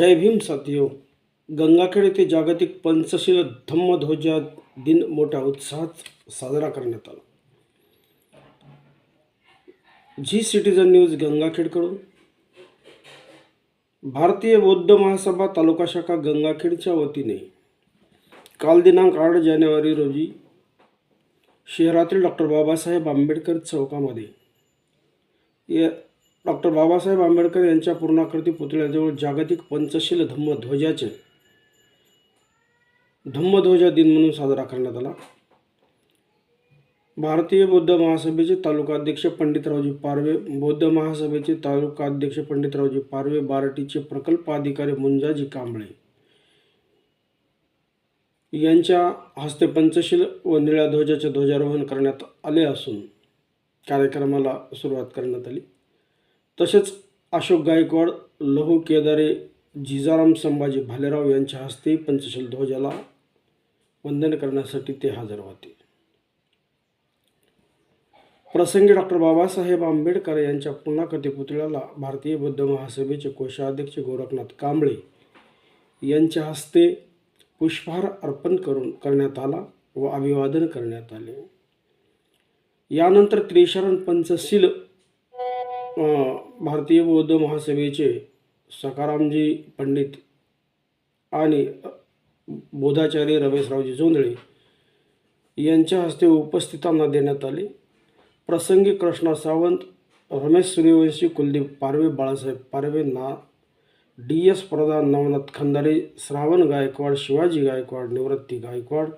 जय भीम साथियो. गंगाखेड येथे जागतिक पंचशील धम्मध्वजा दिन मोठ्या उत्साहात साजरा करण्यात आला. झी सिटीजन न्यूज गंगाखेडकडून. भारतीय बौद्ध महासभा तालुका शाखा गंगाखेडच्या वतीने काल दिनांक आठ जानेवारी रोजी शहरातील डॉक्टर बाबासाहेब आंबेडकर चौकामध्ये या डॉक्टर बाबासाहेब आंबेडकर यांच्या पूर्णाकृती पुतळ्याजवळ जागतिक पंचशील धम्मध्वजाचे धम्मध्वजा दिन म्हणून साजरा करण्यात आला. भारतीय बौद्ध महासभेचे तालुकाध्यक्ष पंडितरावजी पारवे बौद्ध महासभेचे तालुकाध्यक्ष पंडितरावजी पारवे बार्टीचे प्रकल्प अधिकारी मुंजाजी कांबळे यांच्या हस्ते पंचशील व निळ्या ध्वजाचे ध्वजारोहण करण्यात आले असून कार्यक्रमाला सुरुवात करण्यात आली. तसेच अशोक गायकवाड लहू केदारे जिजाराम संभाजी भालेराव यांच्या हस्ते पंचशील ध्वजाला वंदन करण्यासाठी ते हजर होते. प्रसंगी डॉक्टर बाबासाहेब आंबेडकर यांच्या पूर्णाकृती पुतळ्याला भारतीय बौद्ध महासभेचे कोषाध्यक्ष गोरखनाथ कांबळे यांच्या हस्ते पुष्पहार अर्पण करून करण्यात आला व अभिवादन करण्यात आले. यानंतर त्रिशरण पंचशील भारतीय बौद्ध महासभेचे सकारामजी पंडित आणि बोधाचार्य रमेशरावजी जोंधळे यांच्या हस्ते उपस्थितांना देण्यात आले. प्रसंगी कृष्णा सावंत रमेश सूर्यवंशी कुलदीप पारवे बाळासाहेब पारवे ना डी एस प्रधान नवनाथ खंदारे श्रावण गायकवाड शिवाजी गायकवाड निवृत्ती गायकवाड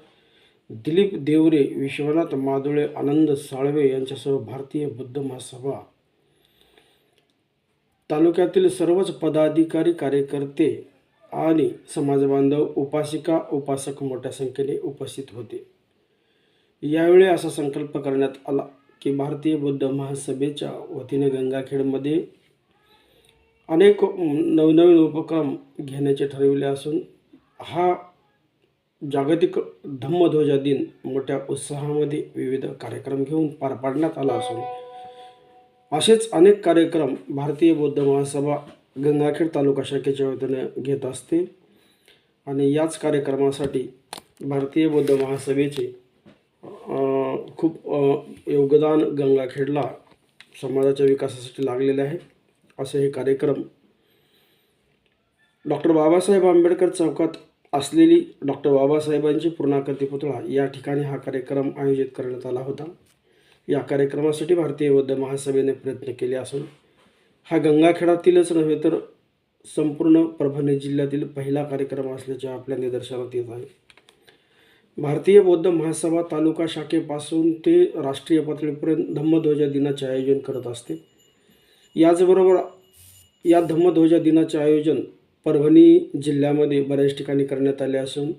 दिलीप देवरे विश्वनाथ मादुळे आनंद साळवे यांच्यासह भारतीय बुद्ध महासभा तालुक्यातील सर्वच पदाधिकारी कार्यकर्ते आणि समाजबांधव उपासिका उपासक मोठ्या संख्येने उपस्थित होते. यावेळी असा संकल्प करण्यात आला की भारतीय बौद्ध महासभेच्या वतीने गंगाखेडमध्ये अनेक नवनवीन उपक्रम घेण्याचे ठरविले असून हा जागतिक धम्मध्वजा दिन मोठ्या उत्साहामध्ये विविध कार्यक्रम घेऊन पार पाडण्यात आला असून असेच अनेक कार्यक्रम भारतीय बौद्ध महासभा गंगाखेड तालुका शाखेच्या वतीने घेत असते. आणि याच कार्यक्रमासाठी भारतीय बौद्ध महासभेचे खूप योगदान गंगाखेडला समाजाच्या विकासासाठी लागलेले आहे. असे हे कार्यक्रम डॉक्टर बाबासाहेब आंबेडकर चौकात असलेली डॉक्टर बाबासाहेबांची पूर्णाकृती पुतळा या ठिकाणी हा कार्यक्रम आयोजित करण्यात आला होता. या कार्यक्रमासाठी भारतीय बौद्ध महासभेने प्रयत्न केले असून हा गंगाखेडातीलच नव्हे तर संपूर्ण परभणी जिल्ह्यातील पहिला कार्यक्रम असल्याचे आपल्या निदर्शनात येत आहे. भारतीय बौद्ध महासभा तालुका शाखेपासून ते राष्ट्रीय पातळीपर्यंत धम्मध्वजा दिनाचे आयोजन करत असते. याचबरोबर या धम्मध्वजा दिनाचे आयोजन परभणी जिल्ह्यामध्ये बऱ्याच ठिकाणी करण्यात आले असून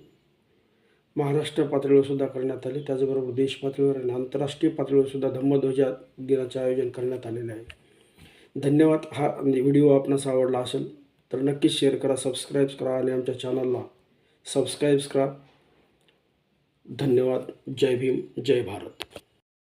महाराष्ट्र पातळीवर सुद्धा करण्यात आले. त्याचबरोबर देश पातळीवर आणि आंतरराष्ट्रीय पातळीवर सुद्धा धम्मध्वजा दिनाचे आयोजन करण्यात आलेले आहे. धन्यवाद. हा म्हणजे व्हिडिओ आपणास आवडला असेल तर नक्कीच शेअर करा सबस्क्राईब करा आणि आमच्या चॅनलला सबस्क्राईब करा. धन्यवाद. जय भीम. जय भारत.